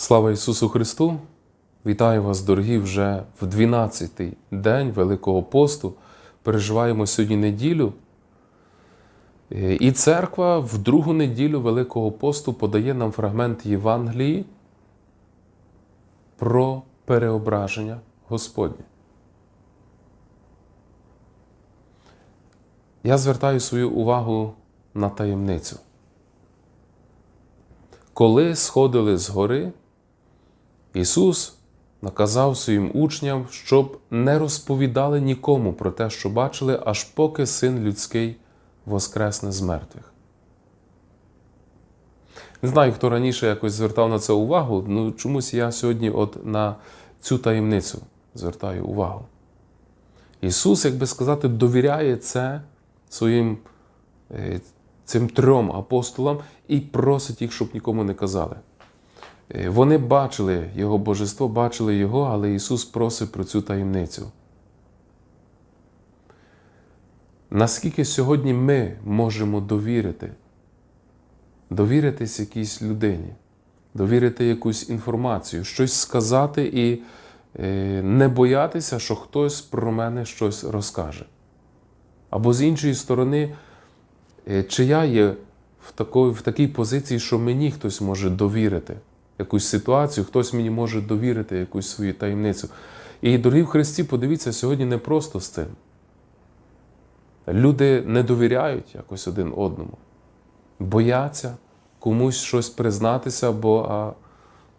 Слава Ісусу Христу! Вітаю вас, дорогі, вже в 12-й день Великого посту. Переживаємо сьогодні неділю. І церква в другу неділю Великого посту подає нам фрагмент Євангелії про переображення Господнє. Я звертаю свою увагу на таємницю. Коли сходили з гори, Ісус наказав своїм учням, щоб не розповідали нікому про те, що бачили, аж поки Син людський воскресне з мертвих. Не знаю, хто раніше якось звертав на це увагу, ну чомусь я сьогодні от на цю таємницю звертаю увагу. Ісус, як би сказати, довіряє це своїм е, цим трьом апостолам і просить їх, щоб нікому не казали. Е, Вони бачили Його божество, бачили Його, але Ісус просить про цю таємницю. Наскільки сьогодні ми можемо довірити, довіритись якійсь людині, довірити якусь інформацію, щось сказати і е, не боятися, що хтось про мене щось розкаже. Або з іншої сторони, е, чи я є в такій позиції, що мені хтось може довірити якусь ситуацію, хтось мені може довірити якусь свою таємницю. І, дорогі в Христі, подивіться, сьогодні не просто з цим. Люди не довіряють якось один одному, бояться комусь щось признатися, бо, а,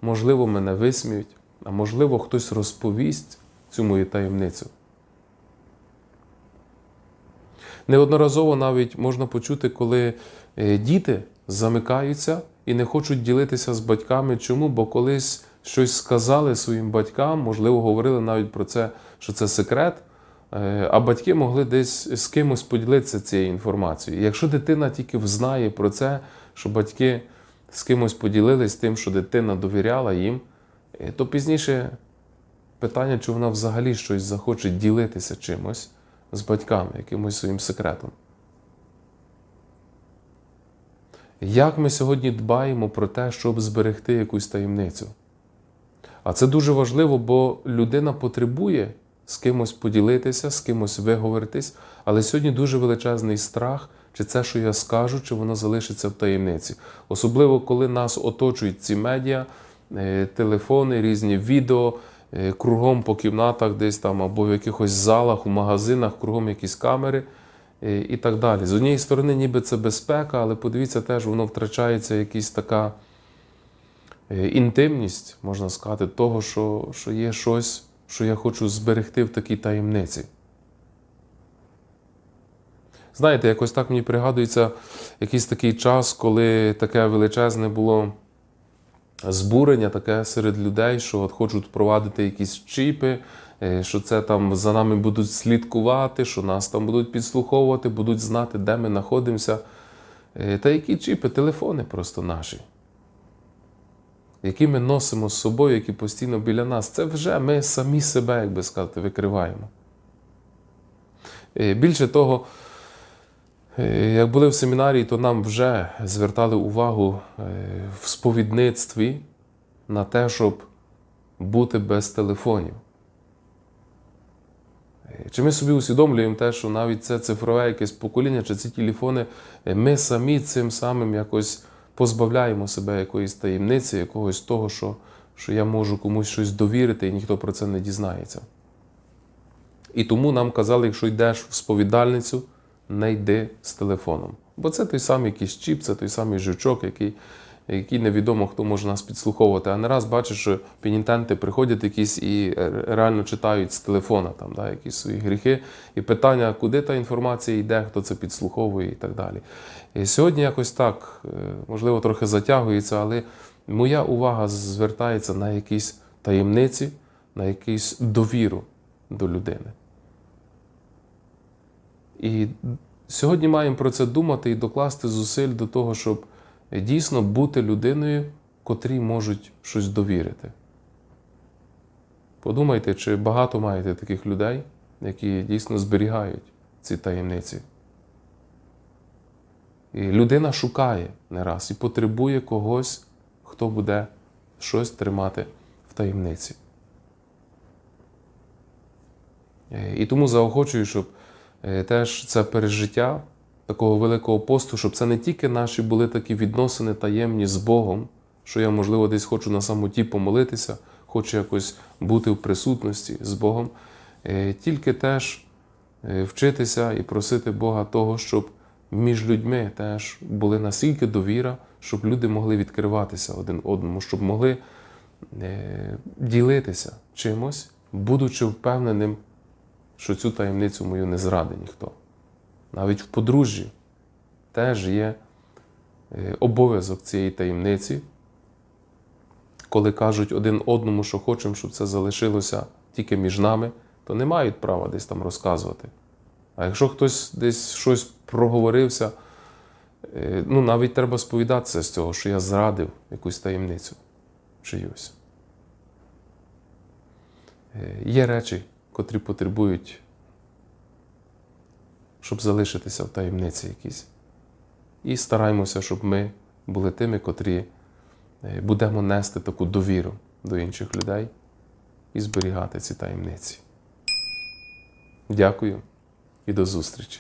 можливо, мене висміють, а можливо, хтось розповість цю мою таємницю. Неодноразово навіть можна почути, коли е, діти замикаються і не хочуть ділитися з батьками. Чому? Бо колись щось сказали своїм батькам, можливо, говорили навіть про це, що це секрет, е, а батьки могли десь з кимось поділитися цією інформацією. Якщо дитина тільки взнає про це, що батьки з кимось поділились тим, що дитина довіряла їм, е, то пізніше питання, чи вона взагалі щось захоче ділитися чимось з батьками, якимось своїм секретом. Як ми сьогодні дбаємо про те, щоб зберегти якусь таємницю? А це дуже важливо, бо людина потребує з кимось поділитися, з кимось виговоритись, але сьогодні дуже величезний страх, чи це, що я скажу, чи воно залишиться в таємниці. Особливо, коли нас оточують ці медіа, е, телефони, різні відео, е, кругом по кімнатах, десь там, або в якихось залах, у магазинах, кругом якісь камери і так далі. З однієї сторони, ніби це безпека, але подивіться, теж воно втрачається якась така е, інтимність, можна сказати, того, що, що є щось, що я хочу зберегти в такій таємниці. Знаєте, якось так мені пригадується якийсь такий час, коли таке величезне було збурення таке серед людей, що от хочуть впровадити якісь чіпи, що це там за нами будуть слідкувати, що нас там будуть підслуховувати, будуть знати, де ми знаходимося. Е, Та які чіпи, телефони просто наші, які ми носимо з собою, які постійно біля нас. Це вже ми самі себе, як би сказати, викриваємо. Е, Більше того, Е, Як були в семінарії, то нам вже звертали увагу е, в сповідництві на те, щоб бути без телефонів. Е, Чи ми собі усвідомлюємо те, що навіть це цифрове якесь покоління, чи ці телефони, е, ми самі цим самим якось позбавляємо себе якоїсь таємниці, якогось того, що, що я можу комусь щось довірити, і ніхто про це не дізнається. І тому нам казали, якщо йдеш в сповідальницю, не йди з телефоном. Бо це той самий якийсь чіп, це той самий жучок, який, який невідомо хто може нас підслуховувати. А не раз бачиш, що пенітенти приходять якісь і реально читають з телефона там, да, якісь свої гріхи. І питання, куди та інформація йде, хто це підслуховує і так далі. І сьогодні якось так, е, можливо, трохи затягується, але моя увага звертається на якісь таємниці, на якусь довіру до людини. І сьогодні маємо про це думати і докласти зусиль до того, щоб дійсно бути людиною, котрій можуть щось довірити. Подумайте, чи багато маєте таких людей, які дійсно зберігають ці таємниці. І людина шукає не раз і потребує когось, хто буде щось тримати в таємниці. Е, І тому заохочую, щоб е, теж це пережиття такого великого посту, щоб це не тільки наші були такі відносини таємні з Богом, що я, можливо, десь хочу на самоті помолитися, хочу якось бути в присутності з Богом, е, тільки теж е, вчитися і просити Бога того, щоб між людьми теж були настільки довіра, щоб люди могли відкриватися один одному, щоб могли е, ділитися чимось, будучи впевненим, що цю таємницю мою не зрадить ніхто. Навіть в подружжі теж є е, обов'язок цієї таємниці, коли кажуть один одному, що хочемо, щоб це залишилося тільки між нами, то не мають права десь там розказувати. А якщо хтось десь щось проговорився, е, ну навіть треба сповідатися з цього, що я зрадив якусь таємницю чиюсь. Е, Є речі, котрі потребують, щоб залишитися в таємниці якійсь. І стараємося, щоб ми були тими, котрі е, будемо нести таку довіру до інших людей і зберігати ці таємниці. Дякую і до зустрічі!